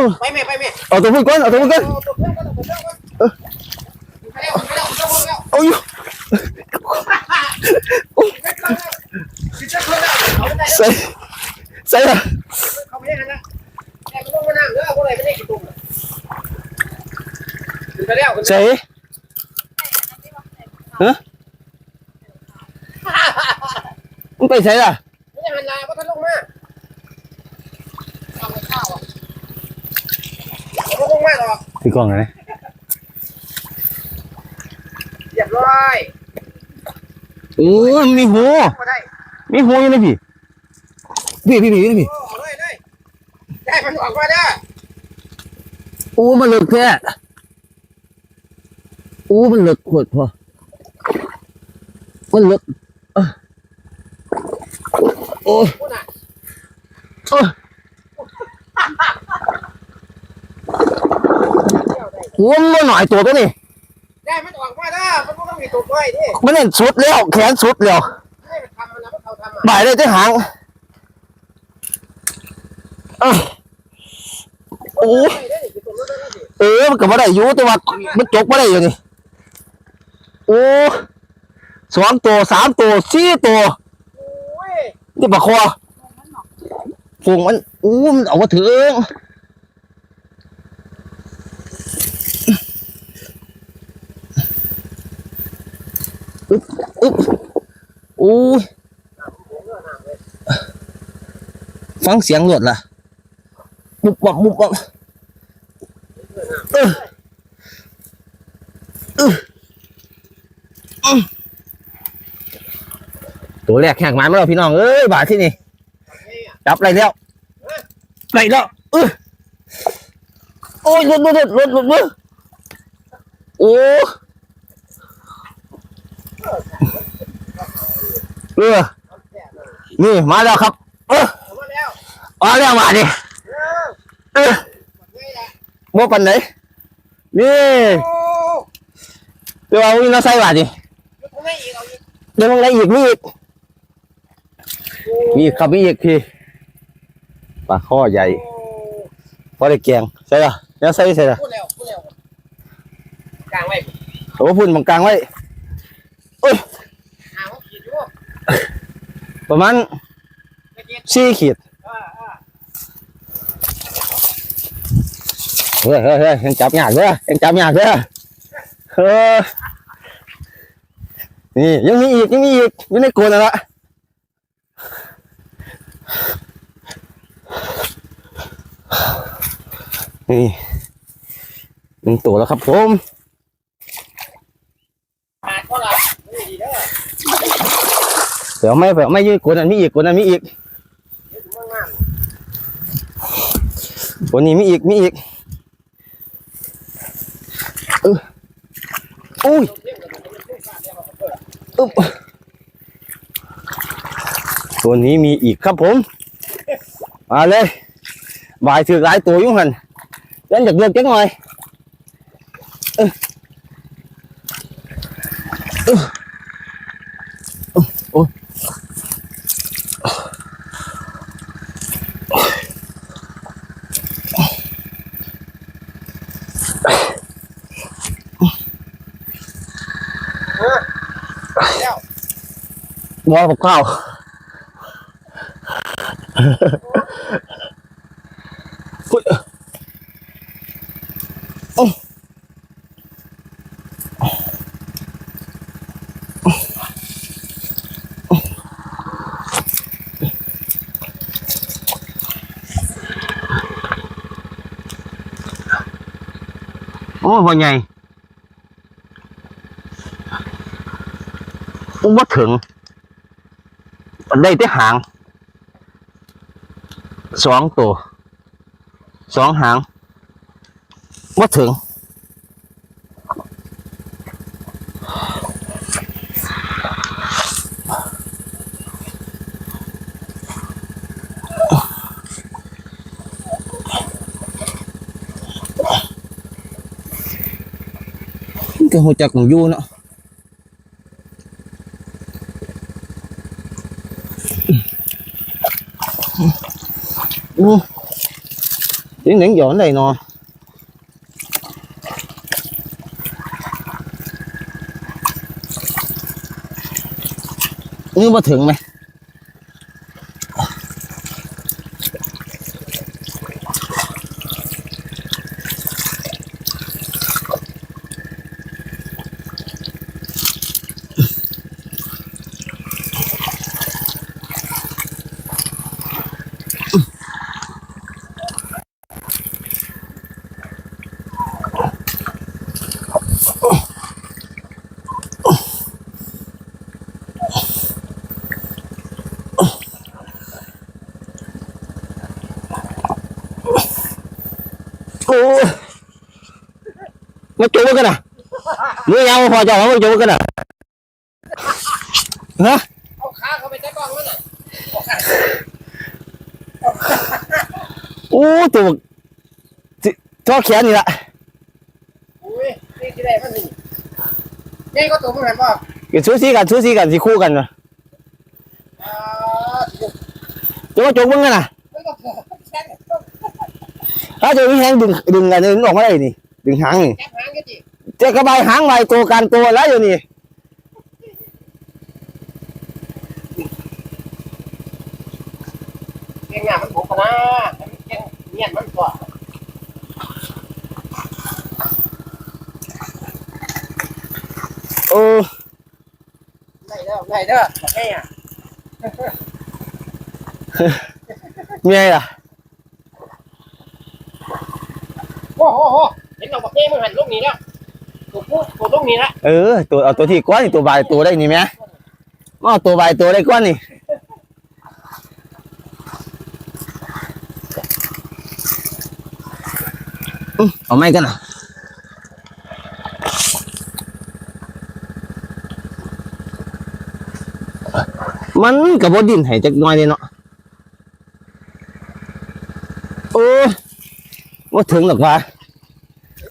ตัวไปแม่ไปแม่เอาตัวพุ่นก่อ เอาลงมาหรอกพี่กล้องไหนเรียบร้อยโอ้ยมีหูมาได้มีหูอยู่เลยพี่พี่พี่พี่พี่โอ้เลยเลยได้มันออกมาได้โอ้มันเลิกแค่โอ้มันเลิกขวดพอมันเลิกเอ้อโอ้ย พูดน่ะ โอ้ย โอ้มันบ่หน่อยตัวตัวนี้ได้มันออกมาได้มันก็ต้องมีตัวด้วยดิมันเล่นสุดแล้วแขนสุดแล้วให้มันทำมันนะมันเขาทำอะบ่ายเลยที่หางเอ้ยโอ้ยไม่ได้คือตัวนู้นได้ดิเออมันก็บ่ได้อยู่แต่ว่ามันจกบ่ได้อยู่นี่โอ้สองตัวสามตัวสี่ตัวโอ้ย นี่ปลาคอฝูงมันอู้มันเอามาถึง อึ๊บอึ๊บอู้ยฟังเสียงรถล่ะบุบบับบุบบับเออเอออืมตัวแรกแข่งมันมาแล้วพี่น้อง เอ้ย บาทที่นี่ จับไรแล้วไรแล้วเออโอ้ยหลุดหลุดหลุดลดลดโอ้ เออนี่มาแล้วครับ เออเอามาแล้วมาแล้วมาดิเออเออนี่แหละโมปันไหนนี่โอ้เดี๋ยวเอาวินาไซมาดิยกให้อีกเอาอีกเดี๋ยวมึงได้อีกมีอีกโอ้มีอีกครับมีอีกพี่ปลาข้อใหญ่พอได้แกงใช่ป่ะเนี่ยใส่ใส่ละพูดแล้วพูดแล้วกลางไว้โอ้พุ่นบังกลางไว้ หาเขาขีดอยู่ ประมาณสี่ขีดเฮ้ยเฮ้ยเฮ้ยยังจับยากเด้อยังจับยากเด้อเฮ้ยนี่ยังมีอีกยังมีอีกอยู่ในโกนนั่นละนี่หนึ่งตัวแล้วครับผม ขาดก็ละไม่ดีเด้อ เดี๋ยวไม่เดี๋ยวไม่ยืดโกนนั้นมีอีกโกนนั้นมีอีกเดี๋ยวถึงว่างานโกนนี้มีอีกมีอีกอุ้ยอึ๊บตัวนี้มีอีกครับผม มาเลยบายถือหลายตัวยุ่งหันเล่นจากเลือกจังหน่อยเออเออโอ้โอ้ วอลกับข้าวเฮ้ยโอ้โอ้พ่อใหญ่ว่าถึง มัน ได้แต่หางสองตัวสองหางว่าถึงก็หัวจักข องยูเนาะโอ้เจ นี่หนึ่งหย่อนได้เนาะนี่มาถึงไหม โอ้ยมาจูบกันนะมือยาวพอจะเอามาจูบกันนะฮะเอาขาเข้าไปใต้กล้องนั่นน่ะโอ้ตัวจิท่อแขนนี่ละอุ้ยนี่ที่ไหนมันนี่นี่ก็ตัวมึงเห็นป่ะกันชูซีกันชูซีกันสิคู่กันนะอ่าจะมาจูบมึงกันนะไม่ต้องแค่แถ้าจะมีแหงดึงดึงกันดึงออกมาได้นี่ ดึงหางนี่ค่หางก็จีเจะกระบายหางไว้ตัวกันตัวแล้วอยู่นี่เก่งงานมันบุกนะมันเก่งเงียบมันก่อนโอ้ได้เด้อได้เด้อบอกให้อะเมียล่ะ โอ้โหโหเห็นเราบอกให้มึงหันลูกนี้แล้วตัวพูดตัวลูกนี้ละเออ ตัวเอาตัวที่ก้อนนี่ตัวใบตัวได้นี่ไหมเอาตัวใบตัวได้ก้อนนี่อื้อเอาไม่กันนะมันกับบดินให้จักหน่อยเลยเนาะโอ้ ว่าถึงหรอกวะ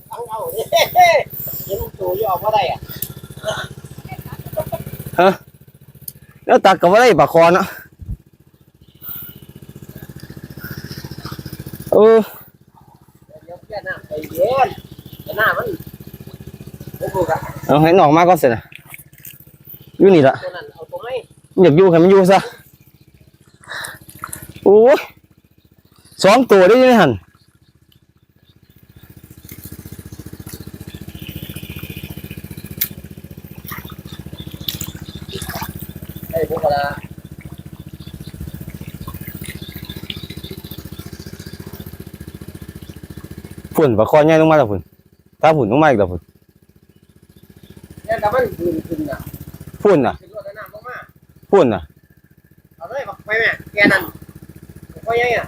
เอาเอาเนี่ยเห็นตัวยู่ออกมาได้อะแล้วตักกับว่าได้ปลาคอเนาะเออเดี๋ยวแค่หน้าไปเย็นหน้ามันโอ้โหอะเอาให้หนอกมากก็เสร็จนะอยู่นี่ละตัวนั้อยากอยู่ให้มันอยู่ซะโอ้ยสองตัวได้ยังไงหัน ไอ้พวกละ ฝุ่นปลาคอใหญ่ลงมาแล้วฝุ่นถ้าฝุ่นลงมาอีกแล้วฝุ่นเนี่ยแต่มันขึ้นขึ้นอะฝุ่นอะขึ้นรถน้ำลงมาฝุ่นอะเอาเลยบอกไปแม่แกนั่นไปยังอะ